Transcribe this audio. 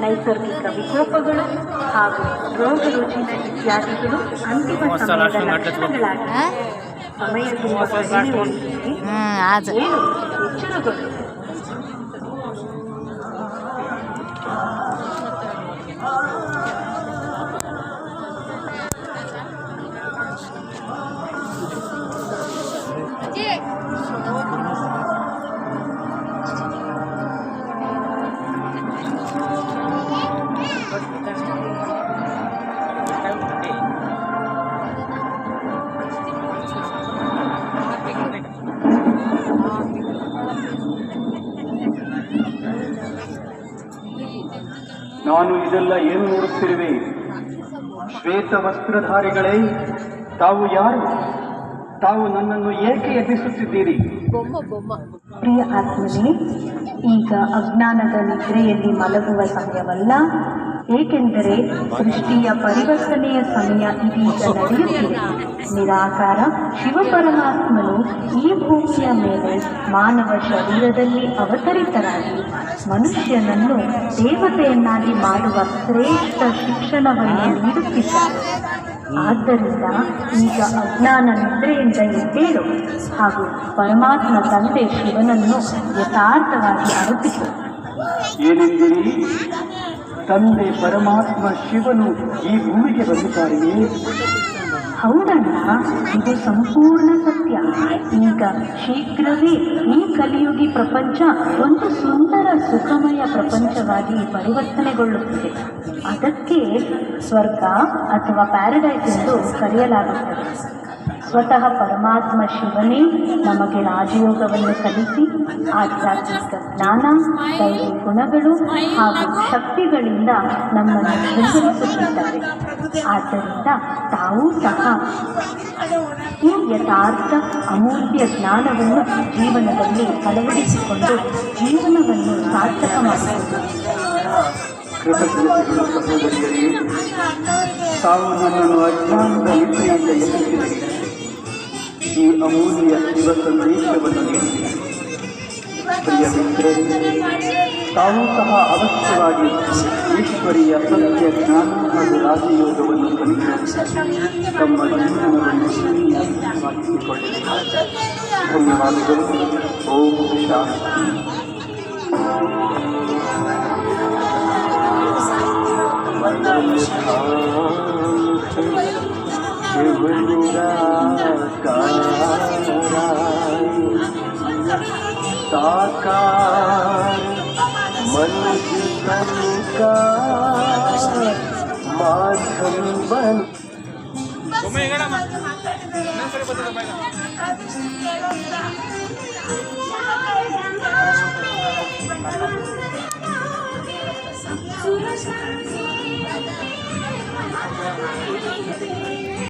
ನೈಸರ್ಗಿಕ ವಿಕೋಪಗಳು ಹಾಗೂ ರೋಗ ರುಜಿನ ಇತ್ಯಾದಿಗಳು ಅಂತಿಮ ಸಮಯದ ಲಕ್ಷಣಗಳಾಗಿವೆ ಹಾ? ಸಮಯ ತುಂಬ ಕಡಿಮೆ ಉಳಿದಿದೆ. ನಾನು ಇದೆಲ್ಲ ಏನು ನೋಡುತ್ತಿರುವೆ? ಶ್ವೇತ ವಸ್ತ್ರಧಾರಿಗಳೇ, ತಾವು ಯಾರು? ತಾವು ನನ್ನನ್ನು ಏಕೆ ಎಬ್ಬಿಸುತ್ತಿದ್ದೀರಿ ಪ್ರಿಯ ಆತ್ಮನೇ ಈಗ ಅಜ್ಞಾನದ ನಿದ್ರೆಯಲ್ಲಿ ಮಲಗುವ ಸಮಯವಲ್ಲ. ಏಕೆಂದರೆ ಸೃಷ್ಟಿಯ ಪರಿವರ್ತನೆಯ ಸಮಯ ಇದೀಗ ನಡೆಯುತ್ತಿದೆ. ನಿರಾಕಾರ ಶಿವಪರಮಾತ್ಮನು ಮೇಲೆ ಮಾನವ ಶರೀರದಲ್ಲಿ ಅವತರಿತರಾಗಿ ಮನುಷ್ಯನನ್ನು ದೇವತೆಯನ್ನಾಗಿ ಮಾಡುವ ಶ್ರೇಷ್ಠ ಶಿಕ್ಷಣವನ್ನು ನೀಡುತ್ತಿದ್ದಾರೆ. ಆದ್ದರಿಂದ ಈಗ ಅಜ್ಞಾನ ನಿದ್ರೆಯಿಂದ ಎದ್ದೇಳು ಹಾಗೂ ಪರಮಾತ್ಮ ತಂದೆ ಶಿವನನ್ನು ಯಥಾರ್ಥವಾಗಿ ಅರ್ಪಿಸು. ಏನೆಂದಿರಿ? ತಂದೆ ಪರಮಾತ್ಮ ಶಿವನು ಈ ಭೂಮಿಗೆ ಬಂದಿದ್ದಾರೆಯೇ? ಹೌದಣ್ಣ, ಇದು ಸಂಪೂರ್ಣ ಸತ್ಯ. ಈಗ ಶೀಘ್ರವೇ ಈ ಕಲಿಯುಗಿ ಪ್ರಪಂಚ ಒಂದು ಸುಂದರ ಸುಖಮಯ ಪ್ರಪಂಚವಾಗಿ ಪರಿವರ್ತನೆಗೊಳ್ಳುತ್ತಿದೆ. ಅದಕ್ಕೆ ಸ್ವರ್ಗ ಅಥವಾ ಪ್ಯಾರಡೈಸ್ ಎಂದು ಕರೆಯಲಾಗುತ್ತದೆ. ಸ್ವತಃ ಪರಮಾತ್ಮ ಶಿವನೇ ನಮಗೆ ರಾಜಯೋಗವನ್ನು ಕಲಿಸಿ, ಆಧ್ಯಾತ್ಮಿಕ ಜ್ಞಾನ ದೈವ ಗುಣಗಳು ಹಾಗೂ ಶಕ್ತಿಗಳಿಂದ ನಮ್ಮನ್ನು ಬೆಂಬಲಿಸುತ್ತಿದ್ದಾರೆ. ಆದ್ದರಿಂದ ತಾವೂ ಸಹ ಈ ಯಥಾರ್ಥ ಅಮೂಲ್ಯ ಜ್ಞಾನವನ್ನು ಜೀವನದಲ್ಲಿ ಅಳವಡಿಸಿಕೊಂಡು ಜೀವನವನ್ನು ಸಾರ್ಥಕ ತಾವು ನನ್ನನ್ನು ಅಜ್ಞಾನದ ಈ ಅಮೂಲ್ಯ ಶಿವ ಸಂದೇಶವನ್ನು ತಾವು ಸಹ ಅವಶ್ಯವಾಗಿ ಈಶ್ವರಿಯ ಸತ್ಯ ಜ್ಞಾನ ಹಾಗೂ ರಾಜಯೋಗವನ್ನು ಕಲಿತು ತಮ್ಮ ಜೀವನವನ್ನು ಸುಂದರವಾಗಿಸಿಕೊಳ್ಳಿ ಧನ್ಯವಾದಗಳು ಓಂ ಶಾಂತಿ साकार मनुष्य का माध्यम बन Thank